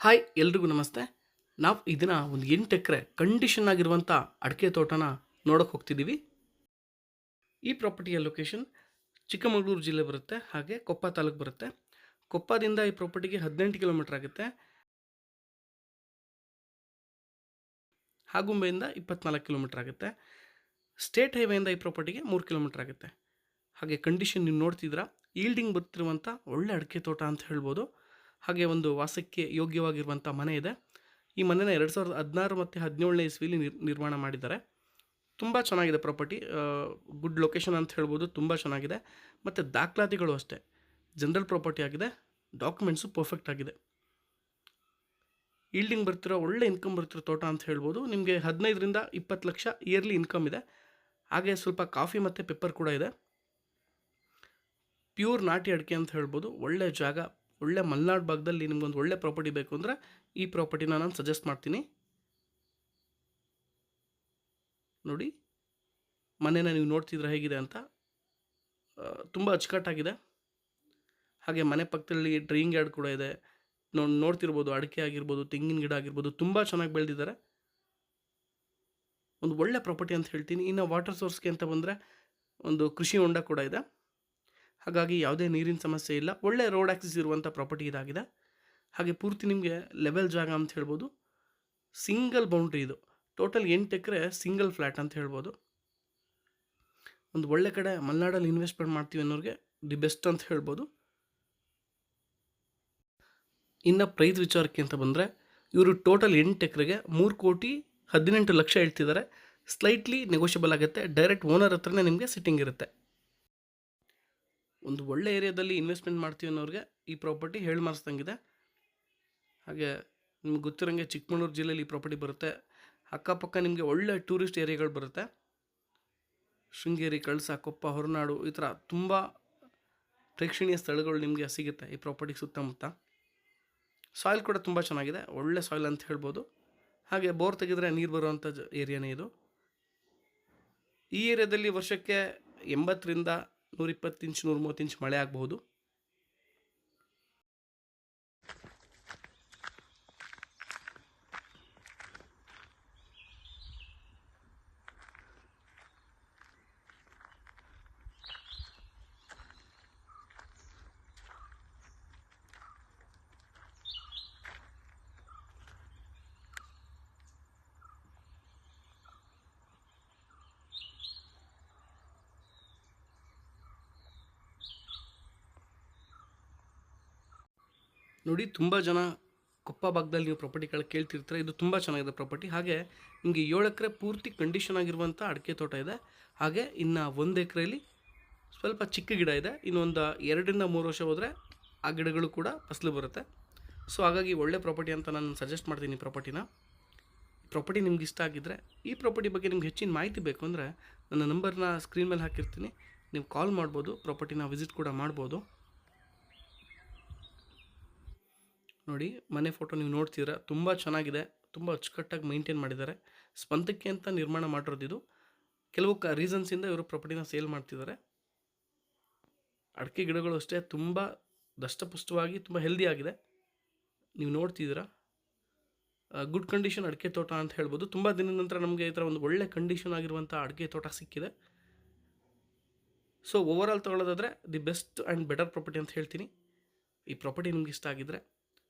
Hi, ಎಲ್ರಿಗೂ ನಮಸ್ತೆ. ನಾವು ಇದನ್ನ ಒಂದು ಎಂಟು ಎಕರೆ ಕಂಡೀಷನ್ ಆಗಿರುವಂಥ ಅಡಿಕೆ ತೋಟನ ನೋಡೋಕೆ ಹೋಗ್ತಿದ್ದೀವಿ ಈ ಪ್ರಾಪರ್ಟಿಯ ಲೊಕೇಶನ್ ಚಿಕ್ಕಮಗಳೂರು ಜಿಲ್ಲೆ ಬರುತ್ತೆ, ಹಾಗೆ ಕೊಪ್ಪ ತಾಲೂಕು ಬರುತ್ತೆ. ಕೊಪ್ಪದಿಂದ ಈ ಪ್ರಾಪರ್ಟಿಗೆ ಹದಿನೆಂಟು ಕಿಲೋಮೀಟರ್ ಆಗುತ್ತೆ. ಆಗುಂಬೆಯಿಂದ ಇಪ್ಪತ್ನಾಲ್ಕು ಕಿಲೋಮೀಟರ್ ಆಗುತ್ತೆ. ಸ್ಟೇಟ್ ಹೈವೇಯಿಂದ ಈ ಪ್ರಾಪರ್ಟಿಗೆ ಮೂರು ಕಿಲೋಮೀಟರ್ ಆಗುತ್ತೆ. ಹಾಗೆ ಕಂಡೀಷನ್ ನೀವು ನೋಡ್ತಿದ್ದೀರಾ ಈಲ್ಡಿಂಗ್ ಬರ್ತಿರುವಂಥ ಒಳ್ಳೆ ಅಡಿಕೆ ತೋಟ ಅಂತ ಹೇಳ್ಬೋದು. ಹಾಗೆ ಒಂದು ವಾಸಕ್ಕೆ ಯೋಗ್ಯವಾಗಿರುವಂಥ ಮನೆ ಇದೆ. ಈ ಮನೆನ ಎರಡು ಸಾವಿರದ ಹದಿನಾರು ಮತ್ತು ಹದಿನೇಳನೇ ಇಸ್ವಿಲಿ ನಿರ್, ನಿರ್ಮಾಣ ಮಾಡಿದ್ದಾರೆ. ತುಂಬ ಚೆನ್ನಾಗಿದೆ ಪ್ರಾಪರ್ಟಿ. ಗುಡ್ ಲೊಕೇಶನ್ ಅಂತ ಹೇಳ್ಬೋದು, ತುಂಬ ಚೆನ್ನಾಗಿದೆ. ಮತ್ತು ದಾಖಲಾತಿಗಳು ಅಷ್ಟೇ. ಜನರಲ್ ಪ್ರಾಪರ್ಟಿ ಆಗಿದೆ, ಡಾಕ್ಯುಮೆಂಟ್ಸು ಪರ್ಫೆಕ್ಟ್ ಆಗಿದೆ. ಈಲ್ಡಿಂಗ್ ಬರ್ತಿರೋ, ಒಳ್ಳೆ ಇನ್ಕಮ್ ಬರ್ತಿರೋ ತೋಟ ಅಂತ ಹೇಳ್ಬೋದು. ನಿಮಗೆ ಹದಿನೈದರಿಂದ ಇಪ್ಪತ್ತು ಲಕ್ಷ ಇಯರ್ಲಿ ಇನ್ಕಮ್ ಇದೆ. ಹಾಗೆ ಸ್ವಲ್ಪ ಕಾಫಿ ಮತ್ತು ಪೆಪ್ಪರ್ ಕೂಡ ಇದೆ. ಪ್ಯೂರ್ ನಾಟಿ ಅಡಿಕೆ ಅಂತ ಹೇಳ್ಬೋದು. ಒಳ್ಳೆ ಜಾಗ ಒಳ್ಳೆ ಮಲೆನಾಡು ಭಾಗದಲ್ಲಿ ನಿಮ್ಗೊಂದು ಒಳ್ಳೆ ಪ್ರಾಪರ್ಟಿ ಬೇಕು ಅಂದರೆ ಈ ಪ್ರಾಪರ್ಟಿನ ನಾನು ಸಜೆಸ್ಟ್ ಮಾಡ್ತೀನಿ. ನೋಡಿ, ಮನೇನ ನೀವು ನೋಡ್ತಿದ್ರೆ ಹೇಗಿದೆ ಅಂತ. ತುಂಬ ಅಚ್ಚುಕಟ್ಟಾಗಿದೆ. ಹಾಗೆ ಮನೆ ಪಕ್ಕದಲ್ಲಿ ಡ್ರೈಯಿಂಗ್ ಯಾರ್ಡ್ ಕೂಡ ಇದೆ. ನೋ ನೋಡ್ತಿರ್ಬೋದು, ಅಡಿಕೆ ಆಗಿರ್ಬೋದು, ತೆಂಗಿನ ಗಿಡ ಆಗಿರ್ಬೋದು, ತುಂಬ ಚೆನ್ನಾಗಿ ಬೆಳೆದಿದ್ದಾರೆ. ಒಂದು ಒಳ್ಳೆ ಪ್ರಾಪರ್ಟಿ ಅಂತ ಹೇಳ್ತೀನಿ. ಇನ್ನು ವಾಟರ್ ಸೋರ್ಸ್ಗೆ ಅಂತ ಬಂದರೆ ಒಂದು ಕೃಷಿ ಹೊಂಡ ಕೂಡ ಇದೆ. ಹಾಗಾಗಿ ಯಾವುದೇ ನೀರಿನ ಸಮಸ್ಯೆ ಇಲ್ಲ. ಒಳ್ಳೆ ರೋಡ್ ಆಕ್ಸಿಸ್ ಇರುವಂಥ ಪ್ರಾಪರ್ಟಿ ಇದಾಗಿದೆ. ಹಾಗೆ ಪೂರ್ತಿ ನಿಮಗೆ ಲೆವೆಲ್ ಜಾಗ ಅಂತ ಹೇಳ್ಬೋದು. ಸಿಂಗಲ್ ಬೌಂಡ್ರಿ ಇದು. ಟೋಟಲ್ ಎಂಟು ಎಕರೆ ಸಿಂಗಲ್ ಫ್ಲ್ಯಾಟ್ ಅಂತ ಹೇಳ್ಬೋದು. ಒಂದು ಒಳ್ಳೆ ಕಡೆ ಮಲೆನಾಡಲ್ಲಿ ಇನ್ವೆಸ್ಟ್ಮೆಂಟ್ ಮಾಡ್ತೀವಿ ಅನ್ನೋರಿಗೆ ದಿ ಬೆಸ್ಟ್ ಅಂತ ಹೇಳ್ಬೋದು. ಇನ್ನು ಪ್ರೈಸ್ ವಿಚಾರಕ್ಕೆ ಅಂತ ಬಂದರೆ, ಇವರು ಟೋಟಲ್ ಎಂಟು ಎಕರೆಗೆ ಮೂರು ಕೋಟಿ ಹದಿನೆಂಟು ಲಕ್ಷ ಹೇಳ್ತಿದ್ದಾರೆ. ಸ್ಲೈಟ್ಲಿ ನೆಗೋಷಿಯಬಲ್ ಆಗುತ್ತೆ. ಡೈರೆಕ್ಟ್ ಓನರ್ ಹತ್ರನೇ ನಿಮಗೆ ಸಿಟ್ಟಿಂಗ್ ಇರುತ್ತೆ. ಒಂದು ಒಳ್ಳೆ ಏರಿಯಾದಲ್ಲಿ ಇನ್ವೆಸ್ಟ್ಮೆಂಟ್ ಮಾಡ್ತೀವಿ ಅನ್ನೋರಿಗೆ ಈ ಪ್ರಾಪರ್ಟಿ ಹೇಳಿ ಮಾರಿಸ್ದಂಗಿದೆ ಹಾಗೆ ನಿಮ್ಗೆ ಗೊತ್ತಿರೋಂಗೆ ಚಿಕ್ಕಮಗಳೂರು ಜಿಲ್ಲೆಯಲ್ಲಿ ಈ ಪ್ರಾಪರ್ಟಿ ಬರುತ್ತೆ. ಅಕ್ಕಪಕ್ಕ ನಿಮಗೆ ಒಳ್ಳೆ ಟೂರಿಸ್ಟ್ ಏರಿಯಾಗಳು ಬರುತ್ತೆ. ಶೃಂಗೇರಿ, ಕಳಸ, ಕೊಪ್ಪ, ಹೊರನಾಡು ಈ ಥರ ತುಂಬ ಪ್ರೇಕ್ಷಣೀಯ ಸ್ಥಳಗಳು ನಿಮಗೆ ಸಿಗುತ್ತೆ ಈ ಪ್ರಾಪರ್ಟಿ ಸುತ್ತಮುತ್ತ. ಸಾಯಿಲ್ ಕೂಡ ತುಂಬ ಚೆನ್ನಾಗಿದೆ. ಒಳ್ಳೆ ಸಾಯಿಲ್ ಅಂತ ಹೇಳ್ಬೋದು. ಹಾಗೆ ಬೋರ್ ತೆಗೆದ್ರೆ ನೀರು ಬರುವಂಥ ಏರಿಯಾನೇ ಇದು. ಈ ಏರಿಯಾದಲ್ಲಿ ವರ್ಷಕ್ಕೆ ಎಂಬತ್ತರಿಂದ ನೂರಿಪ್ಪತ್ತು ಇಂಚ್ ನೂರ ಮೂವತ್ತು ಇಂಚ್ ಮಳೆ ಆಗಬಹುದು. ನೋಡಿ ತುಂಬ ಜನ ಕೊಪ್ಪ ಭಾಗದಲ್ಲಿ ನೀವು ಪ್ರಾಪರ್ಟಿಗಳು ಕೇಳ್ತಿರ್ತೀರ, ಇದು ತುಂಬ ಚೆನ್ನಾಗಿದೆ ಪ್ರಾಪರ್ಟಿ ಹಾಗೆ ನಿಮಗೆ ಏಳು ಎಕರೆ ಪೂರ್ತಿ ಕಂಡೀಷನ್ ಆಗಿರುವಂಥ ಅಡಿಕೆ ತೋಟ ಇದೆ. ಹಾಗೆ ಇನ್ನು ಒಂದು ಎಕರೆಯಲ್ಲಿ ಸ್ವಲ್ಪ ಚಿಕ್ಕ ಗಿಡ ಇದೆ. ಇನ್ನೊಂದು ಎರಡರಿಂದ ಮೂರು ವರ್ಷ ಹೋದರೆ ಆ ಗಿಡಗಳು ಕೂಡ ಫಸಲು ಬರುತ್ತೆ. ಸೊ ಹಾಗಾಗಿ ಒಳ್ಳೆ ಪ್ರಾಪರ್ಟಿ ಅಂತ ನಾನು ಸಜೆಸ್ಟ್ ಮಾಡ್ತೀನಿ ಪ್ರಾಪರ್ಟಿನ ಪ್ರಾಪರ್ಟಿ ನಿಮ್ಗೆ ಇಷ್ಟ ಆಗಿದ್ದರೆ ಈ ಪ್ರಾಪರ್ಟಿ ಬಗ್ಗೆ ನಿಮ್ಗೆ ಹೆಚ್ಚಿನ ಮಾಹಿತಿ ಬೇಕು ಅಂದರೆ ನನ್ನ ನಂಬರ್ನ ಸ್ಕ್ರೀನ್ ಮೇಲೆ ಹಾಕಿರ್ತೀನಿ. ನೀವು ಕಾಲ್ ಮಾಡ್ಬೋದು ಪ್ರಾಪರ್ಟಿನ ವಿಸಿಟ್ ಕೂಡ ಮಾಡ್ಬೋದು. ನೋಡಿ, ಮನೆ ಫೋಟೋ ನೀವು ನೋಡ್ತಿದ್ರೆ ತುಂಬ ಚೆನ್ನಾಗಿದೆ, ತುಂಬ ಅಚ್ಚುಕಟ್ಟಾಗಿ ಮೈಂಟೈನ್ ಮಾಡಿದ್ದಾರೆ. ಸ್ವಂತಕ್ಕೆ ಅಂತ ನಿರ್ಮಾಣ ಮಾಡಿರೋದು ಇದು. ಕೆಲವು ಕ ರೀಸನ್ಸಿಂದ ಇವರು ಪ್ರಾಪರ್ಟಿನ ಸೇಲ್ ಮಾಡ್ತಿದ್ದಾರೆ. ಅಡಿಕೆ ಗಿಡಗಳು ಅಷ್ಟೇ, ತುಂಬ ದಷ್ಟಪುಷ್ಟವಾಗಿ, ತುಂಬ ಹೆಲ್ದಿ ಆಗಿದೆ. ನೀವು ನೋಡ್ತಿದ್ದೀರಾ? ಗುಡ್ ಕಂಡೀಷನ್ ಅಡಿಕೆ ತೋಟ ಅಂತ ಹೇಳ್ಬೋದು. ತುಂಬ ದಿನದ ನಂತರ ನಮಗೆ ಈ ಥರ ಒಂದು ಒಳ್ಳೆ ಕಂಡೀಷನ್ ಆಗಿರುವಂಥ ಅಡಿಕೆ ತೋಟ ಸಿಕ್ಕಿದೆ. So over all ತೊಗೊಳ್ಳೋದಾದರೆ the best and better property ಅಂತ ಹೇಳ್ತೀನಿ. ಈ ಪ್ರಾಪರ್ಟಿ ನಿಮ್ಗೆ ಇಷ್ಟ ಆಗಿದ್ದರೆ